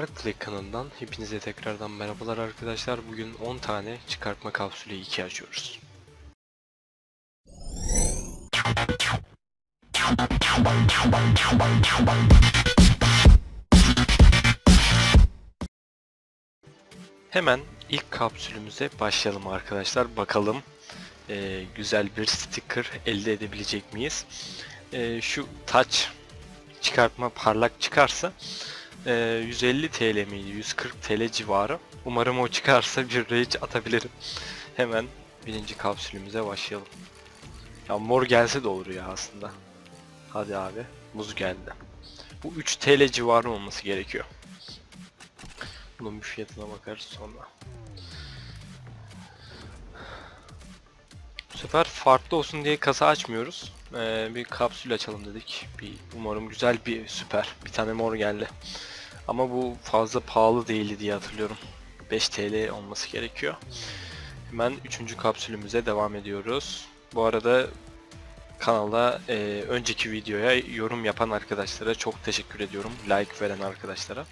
Play kanalından hepinize tekrardan merhabalar arkadaşlar. Bugün 10 tane çıkartma kapsülü 2 açıyoruz. Hemen ilk kapsülümüze başlayalım arkadaşlar. Bakalım eee, güzel bir sticker elde edebilecek miyiz? Eee, şu touch çıkartma parlak çıkarsa eee, 150 TL miydi? 140 TL civarı. Umarım o çıkarsa bir rage atabilirim. Hemen birinci kapsülümüze başlayalım. Ya mor gelse de olur ya aslında. Hadi abi. Muz geldi. Bu 3 TL civarı olması gerekiyor. Bunun bir fiyatına bakarız sonra. Bu sefer farklı olsun diye kasa açmıyoruz. Ee, bir kapsül açalım dedik. Bir umarım güzel bir süper. Bir tane mor geldi. Ama bu fazla pahalı değildi diye hatırlıyorum. 5 TL olması gerekiyor. Hemen 3. kapsülümüze devam ediyoruz. Bu arada kanalda e, önceki videoya yorum yapan arkadaşlara çok teşekkür ediyorum. Like veren arkadaşlara.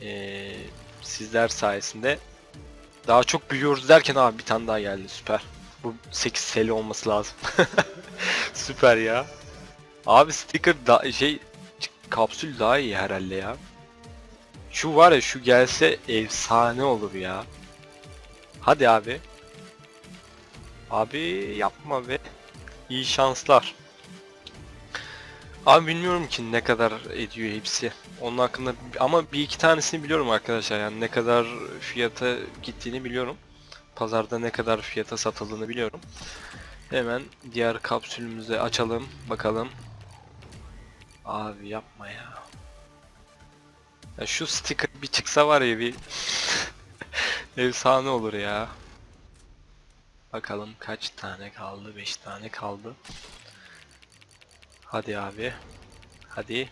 E, sizler sayesinde daha çok büyüyoruz derken abi bir tane daha geldi süper. Bu 8 TL olması lazım. süper ya. Abi sticker da şey kapsül daha iyi herhalde ya. Şu var ya şu gelse efsane olur ya. Hadi abi. Abi yapma be. İyi şanslar. Abi bilmiyorum ki ne kadar ediyor hepsi. Onun hakkında ama bir iki tanesini biliyorum arkadaşlar. Yani ne kadar fiyata gittiğini biliyorum. Pazarda ne kadar fiyata satıldığını biliyorum. Hemen diğer kapsülümüzü açalım bakalım. Abi yapma ya. Ya şu sticker bir çıksa var ya bir efsane olur ya. Bakalım kaç tane kaldı? 5 tane kaldı. Hadi abi. Hadi.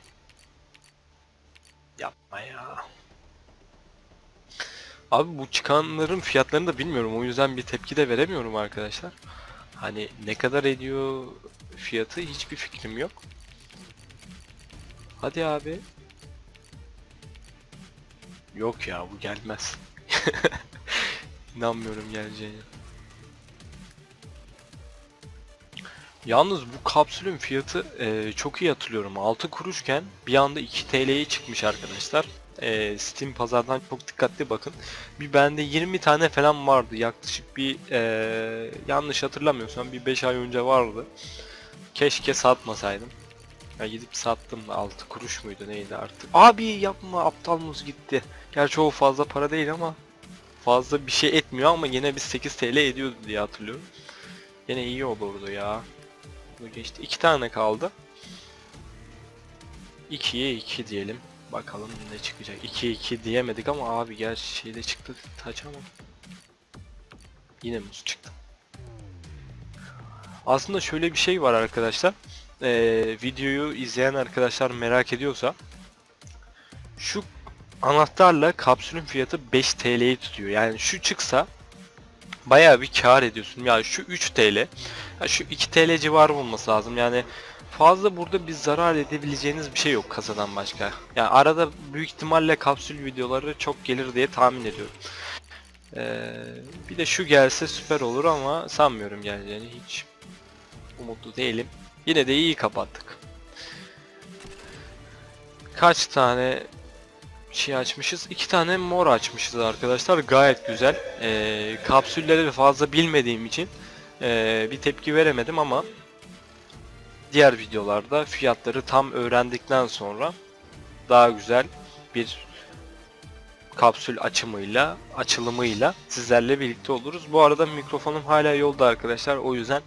Yapma ya. Abi bu çıkanların fiyatlarını da bilmiyorum. O yüzden bir tepki de veremiyorum arkadaşlar. Hani ne kadar ediyor fiyatı hiçbir fikrim yok. Hadi abi. Yok ya bu gelmez. İnanmıyorum geleceğine. Yalnız bu kapsülün fiyatı e, çok iyi hatırlıyorum. 6 kuruşken bir anda 2 TL'ye çıkmış arkadaşlar. E, Steam pazardan çok dikkatli bakın. Bir bende 20 tane falan vardı. Yaklaşık bir e, yanlış hatırlamıyorsam bir 5 ay önce vardı. Keşke satmasaydım. Ya gidip sattım 6 kuruş muydu neydi artık. Abi yapma aptal muz gitti. Gerçi o fazla para değil ama fazla bir şey etmiyor ama yine bir 8 TL ediyordu diye hatırlıyorum. Yine iyi olurdu ya. Bu geçti. İki tane kaldı. 2'ye 2 diyelim. Bakalım ne çıkacak. 2'ye 2 diyemedik ama abi gel şeyde çıktı taç ama. Yine muz çıktı. Aslında şöyle bir şey var arkadaşlar. Ee, videoyu izleyen arkadaşlar merak ediyorsa şu anahtarla kapsülün fiyatı 5 TL'yi tutuyor. Yani şu çıksa bayağı bir kar ediyorsun. Yani şu 3 TL, şu 2 TL civarı olması lazım. Yani fazla burada bir zarar edebileceğiniz bir şey yok kasadan başka. Yani arada büyük ihtimalle kapsül videoları çok gelir diye tahmin ediyorum. Ee, bir de şu gelse süper olur ama sanmıyorum geleceğini hiç umutlu değilim. Yine de iyi kapattık. Kaç tane şey açmışız. iki tane mor açmışız arkadaşlar. Gayet güzel. Ee, kapsülleri fazla bilmediğim için ee, bir tepki veremedim ama diğer videolarda fiyatları tam öğrendikten sonra daha güzel bir kapsül açımıyla, açılımıyla sizlerle birlikte oluruz. Bu arada mikrofonum hala yolda arkadaşlar. O yüzden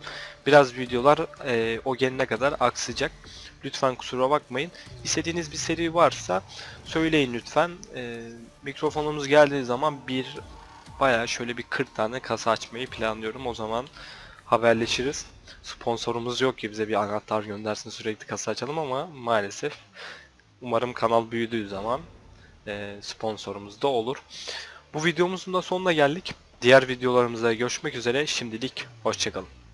biraz videolar e, o gelene kadar aksayacak. Lütfen kusura bakmayın. İstediğiniz bir seri varsa söyleyin lütfen. E, mikrofonumuz geldiği zaman bir bayağı şöyle bir 40 tane kasa açmayı planlıyorum. O zaman haberleşiriz. Sponsorumuz yok ki bize bir anahtar göndersin sürekli kasa açalım ama maalesef umarım kanal büyüdüğü zaman e, sponsorumuz da olur. Bu videomuzun da sonuna geldik. Diğer videolarımızda görüşmek üzere. Şimdilik hoşçakalın.